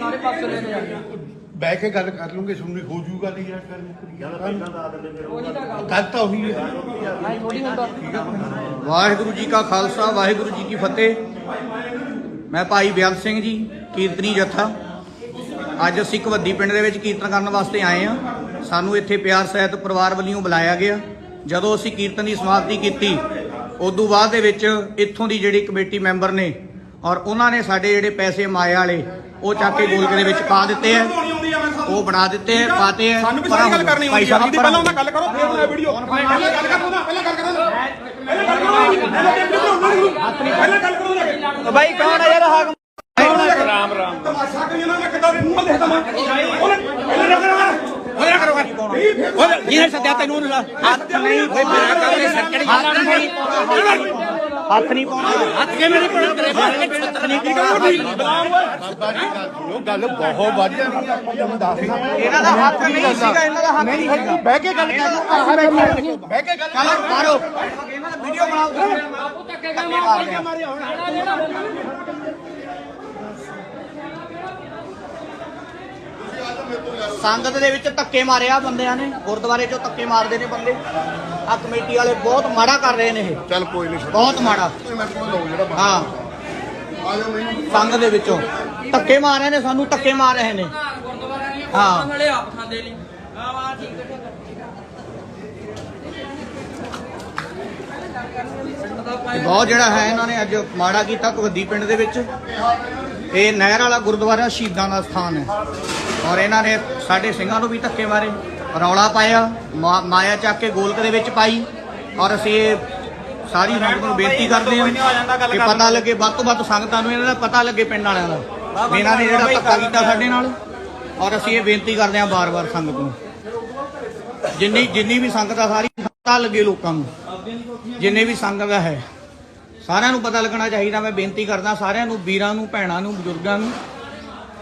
ਸਾਰੇ ਪਾਸੇ ਲੈ ਕੇ ਜਾਂਦੇ ਬਹਿ ਕੇ ਗੱਲ ਕਰ ਲੂੰਗੇ ਸੁਣਨੀ ਹੋ ਜੂਗਾ ਨਹੀਂ ਯਾਰ ਗੱਲ ਤਾਂ ਗੱਲ। ਤਾਂ ਉਹੀ ਹੈ। ਵਾਹਿਗੁਰੂ ਜੀ ਕਾ ਖਾਲਸਾ ਵਾਹਿਗੁਰੂ ਜੀ ਕੀ ਫਤਿਹ। ਮੈਂ ਭਾਈ ਬਿਆਨ ਸਿੰਘ ਜੀ ਕੀਰਤਨੀ ਜਥਾ। ਅੱਜ ਅਸੀਂ ਕਵੱਦੀ ਪਿੰਡ ਦੇ ਵਿੱਚ ਕੀਰਤਨ ਕਰਨ ਵਾਸਤੇ ਆਏ ਆ ਸਾਨੂੰ ਇੱਥੇ ਪਿਆਰ ਸਹਿਤ ਪਰਿਵਾਰ ਵੱਲੋਂ ਬੁਲਾਇਆ ਗਿਆ। ਜਦੋਂ ਅਸੀਂ ਕੀਰਤਨ ਦੀ ਸਮਾਪਤੀ ਕੀਤੀ ਉਦੋਂ ਬਾਅਦ ਦੇ ਵਿੱਚ ਇੱਥੋਂ ਦੀ ਜਿਹੜੀ ਕਮੇਟੀ ਮੈਂਬਰ ਨੇ ਔਰ ਉਹਨਾਂ ਨੇ ਸਾਡੇ ਜਿਹੜੇ ਪੈਸੇ ਮਾਇਆ ਵਾਲੇ ਉਹ ਚੱਕ ਕੇ ਗੋਲਕ ਦੇ ਵਿੱਚ ਪਾ ਦਿੱਤੇ ਆ। ਉਹ ਬਣਾ ਦਿੱਤੇ ਆ ਪਾਤੇ ਆ। ਸਾਨੂੰ ਵੀ ਸਾਰੀ ਗੱਲ ਕਰਨੀ ਹੁੰਦੀ ਆ। ਪਹਿਲਾਂ ਉਹਨਾਂ ਗੱਲ ਕਰੋ ਫਿਰ ਬਣਾ ਵੀਡੀਓ ਪਹਿਲਾਂ ਗੱਲ ਕਰੋ ਨਾ ਪਹਿਲਾਂ ਗੱਲ ਕਰੋ ਪਹਿਲਾਂ ਗੱਲ ਕਰੋ ਪਹਿਲਾਂ ਗੱਲ ਕਰੋ ਭਾਈ ਕੌਣ ਹੈ ਯਾਰ ਹਾਕਮ ਰਾਮ ਰਾਮ। ਤਮਾਸ਼ਾ ਕਰੀ ਨਾ ਕਿੱਦਾਂ ਮੂੰਹ ਦੇਖਦਾ ਮੈਂ। ਉਹਨੇ ਪਹਿਲਾਂ ਕਰੋ ਉਹਨੇ ਕਰੋ ਉਹਨੇ ਜਿਹਨੇ ਸੱਦਿਆ ਤੈਨੂੰ ਹੱਥ ਨਹੀਂ ਮੇਰਾ ਕੰਮ ਸੱਕੜੀ ਹੱਥ ਨਹੀਂ ਪਾਉਣਾ। ਹੱਥ ਕਿਵੇਂ ਨਹੀਂ ਪੜਾ ਤੇਰੇ ਹੱਥ ਨਹੀਂ ਕੀ ਕਰੋ ਬਲਾਮ ਬਾਬਾ ਜੀ ਗੱਲ ਸੁਣੋ ਗੱਲ ਬਹੁਤ ਵਧੀਆ ਨਹੀਂ ਆਪਾਂ ਤੁਹਾਨੂੰ ਦੱਸਣਾ ਇਹਨਾਂ ਦਾ ਹੱਥ ਨਹੀਂ ਸੀਗਾ ਇਹਨਾਂ ਦਾ ਹੱਥ ਨਹੀਂ ਸੀਗਾ। ਬਹਿ ਕੇ ਗੱਲ ਕਰ ਬਹਿ ਕੇ ਗੱਲ ਮਾਰੋ। ਇਹਨਾਂ ਦਾ ਵੀਡੀਓ ਬਣਾਓ ਬਾਪੂ ਧੱਕੇ ਕਾ ਮਾਰਿਆ ਸੰਗਤ ਦੇ ਵਿੱਚ ਧੱਕੇ ਮਾਰਿਆ ਬੰਦਿਆਂ ਨੇ ਗੁਰਦੁਆਰੇ ਚੋਂ ਧੱਕੇ ਮਾਰਦੇ ਨੇ ਬੰਦੇ। ਆ ਕਮੇਟੀ ਵਾਲੇ ਬਹੁਤ ਮਾੜਾ ਕਰ ਰਹੇ ਨੇ ਇਹ। ਚੱਲ ਕੋਈ ਨਹੀਂ। ਬਹੁਤ ਮਾੜਾ। ਮੈਂ ਕੋਲ ਲਓ ਜਿਹੜਾ ਬਾਹਰ ਹਾਂ। ਆ ਜਾਓ ਮੈਨੂੰ। ਸੰਗਤ ਦੇ ਵਿੱਚੋਂ। ਧੱਕੇ ਮਾਰ ਰਹੇ ਨੇ ਸਾਨੂੰ ਧੱਕੇ ਮਾਰ ਰਹੇ ਨੇ। ਗੁਰਦੁਆਰਾ ਨਹੀਂ ਹਾਂ। ਨਾਲੇ ਆਪ ਖਾਂਦੇ ਨਹੀਂ ਆ ਵਾ ਠੀਕ ਹੈ ਤੇ ਬਹੁਤ ਜਿਹੜਾ ਹੈ ਇਹਨਾਂ ਨੇ ਅੱਜ ਮਾੜਾ ਕੀਤਾ ਕਵੱਦੀ ਪਿੰਡ ਦੇ ਵਿੱਚ। ਇਹ ਨਹਿਰ ਵਾਲਾ ਗੁਰਦੁਆਰਾ ਸ਼ਹੀਦਾਂ ਦਾ ਸਥਾਨ ਹੈ। ਔਰ ਇਹਨਾਂ ਨੇ ਸਾਡੇ ਸਿੰਘਾਂ ਨੂੰ ਵੀ ਧੱਕੇ ਮਾਰੇ। ਰੌਲਾ ਪਾਇਆ ਮਾਇਆ ਚੱਕ ਕੇ ਗੋਲਕ ਦੇ ਵਿੱਚ ਪਾਈ। ਔਰ ਅਸੀਂ ਇਹ ਸਾਰੀ ਸੰਗਤ ਨੂੰ ਬੇਨਤੀ ਕਰਦੇ ਹਾਂ ਕਿ ਪਤਾ ਲੱਗੇ ਵੱਧ ਤੋਂ ਵੱਧ ਸੰਗਤਾਂ ਨੂੰ ਇਹਨਾਂ ਦਾ ਪਤਾ ਲੱਗੇ ਪਿੰਡ ਵਾਲਿਆਂ ਦਾ। ਇਹਨਾਂ ਨੇ ਜਿਹੜਾ ਧੱਕਾ ਕੀਤਾ ਸਾਡੇ ਨਾਲ। ਔਰ ਅਸੀਂ ਇਹ ਬੇਨਤੀ ਕਰਦੇ ਹਾਂ ਬਾਰ-ਬਾਰ ਸੰਗਤ ਨੂੰ। ਜਿੰਨੀ ਜਿੰਨੀ ਵੀ ਸੰਗਤ ਆ ਸਾਰੀ ਪਤਾ ਲੱਗੇ ਲੋਕਾਂ ਨੂੰ। ਜਿੰਨੇ ਵੀ ਸੰਗਤ ਹੈ। ਸਾਰਿਆਂ ਨੂੰ ਪਤਾ ਲੱਗਣਾ ਚਾਹੀਦਾ, ਮੈਂ ਬੇਨਤੀ ਕਰਦਾ ਸਾਰਿਆਂ ਨੂੰ, ਵੀਰਾਂ ਨੂੰ, ਭੈਣਾਂ ਨੂੰ, ਬਜ਼ੁਰਗਾਂ ਨੂੰ,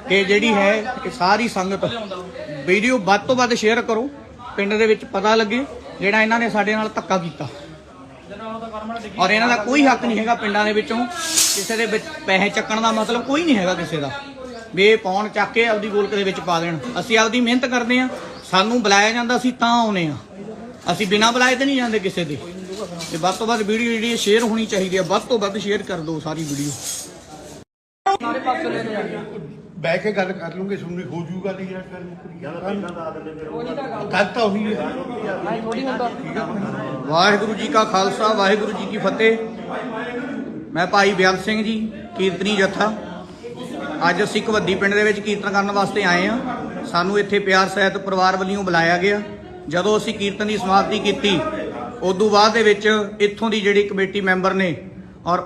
ਕਿ ਜਿਹੜੀ ਹੈ ਕਿ ਸਾਰੀ ਸੰਗਤ ਵੀਡੀਓ ਵੱਧ ਤੋਂ ਵੱਧ ਸ਼ੇਅਰ ਕਰੋ, ਪਿੰਡ ਦੇ ਵਿੱਚ ਪਤਾ ਲੱਗੇ, ਜਿਹੜਾ ਇਹਨਾਂ ਨੇ ਸਾਡੇ ਨਾਲ ਧੱਕਾ ਕੀਤਾ। ਔਰ ਇਹਨਾਂ ਦਾ ਕੋਈ ਹੱਕ ਨਹੀਂ ਹੈਗਾ ਪਿੰਡਾਂ ਦੇ ਵਿੱਚੋਂ ਕਿਸੇ ਦੇ ਵਿੱਚ ਪੈਸੇ ਚੱਕਣ ਦਾ ਮਤਲਬ ਕੋਈ ਨਹੀਂ ਹੈਗਾ ਕਿਸੇ ਦਾ। ਵੀ ਇਹ ਪਾਉਣ ਚੱਕ ਕੇ ਆਪਦੀ ਗੋਲਕ ਦੇ ਵਿੱਚ ਪਾ ਦੇਣ। ਅਸੀਂ ਆਪਦੀ ਮਿਹਨਤ ਕਰਦੇ ਆ ਸਾਨੂੰ ਬੁਲਾਇਆ ਜਾਂਦਾ, ਅਸੀਂ ਤਾਂ ਆਉਨੇ ਆ ਅਸੀਂ ਬਿਨਾਂ ਬੁਲਾਏ ਤੇ ਨਹੀਂ ਜਾਂਦੇ ਕਿਸੇ ਦੇ। ਤੇ ਵੱਧ ਤੋਂ ਵੱਧ ਵੀਡੀਓ ਜਿਹੜੀ ਸ਼ੇਅਰ ਹੋਣੀ ਚਾਹੀਦੀ ਹੈ ਵੱਧ ਤੋਂ ਵੱਧ ਸ਼ੇਅਰ ਕਰ ਦਿਓ ਸਾਰੀ ਵੀਡੀਓ। ਸਾਰੇ ਪਾਸੇ ਲੈ ਕੇ ਜਾਂਦੇ ਬਹਿ ਕੇ ਗੱਲ ਕਰ ਲੂੰਗੇ ਸੁਣਨੀ ਹੋ ਜੂਗਾ ਨਹੀਂ ਯਾਰ ਗੱਲ ਉਹੀ ਤਾਂ ਗੱਲ ਗੱਲ ਤਾਂ ਉਹੀ ਹੈ। ਨਹੀਂ ਥੋੜੀ ਹੁੰਦਾ। ਵਾਹਿਗੁਰੂ ਜੀ ਕਾ ਖਾਲਸਾ ਵਾਹਿਗੁਰੂ ਜੀ ਕੀ ਫਤਿਹ। ਮੈਂ ਭਾਈ ਬਿਆਨ ਸਿੰਘ ਜੀ ਕੀਰਤਨੀ ਜਥਾ। ਅੱਜ ਅਸੀਂ ਕਵੱਦੀ ਪਿੰਡ ਦੇ ਵਿੱਚ ਕੀਰਤਨ ਕਰਨ ਵਾਸਤੇ ਆਏ ਆ ਸਾਨੂੰ ਇੱਥੇ ਪਿਆਰ ਸਹਿਤ ਪਰਿਵਾਰ ਵੱਲੋਂ ਬੁਲਾਇਆ ਗਿਆ। ਜਦੋਂ ਅਸੀਂ ਕੀਰਤਨ ਦੀ ਸਮਾਪਤੀ ਕੀਤੀ ਉਦੋਂ ਬਾਅਦ ਦੇ ਵਿੱਚ ਇੱਥੋਂ ਦੀ ਜਿਹੜੀ ਕਮੇਟੀ ਮੈਂਬਰ ਨੇ ਔਰ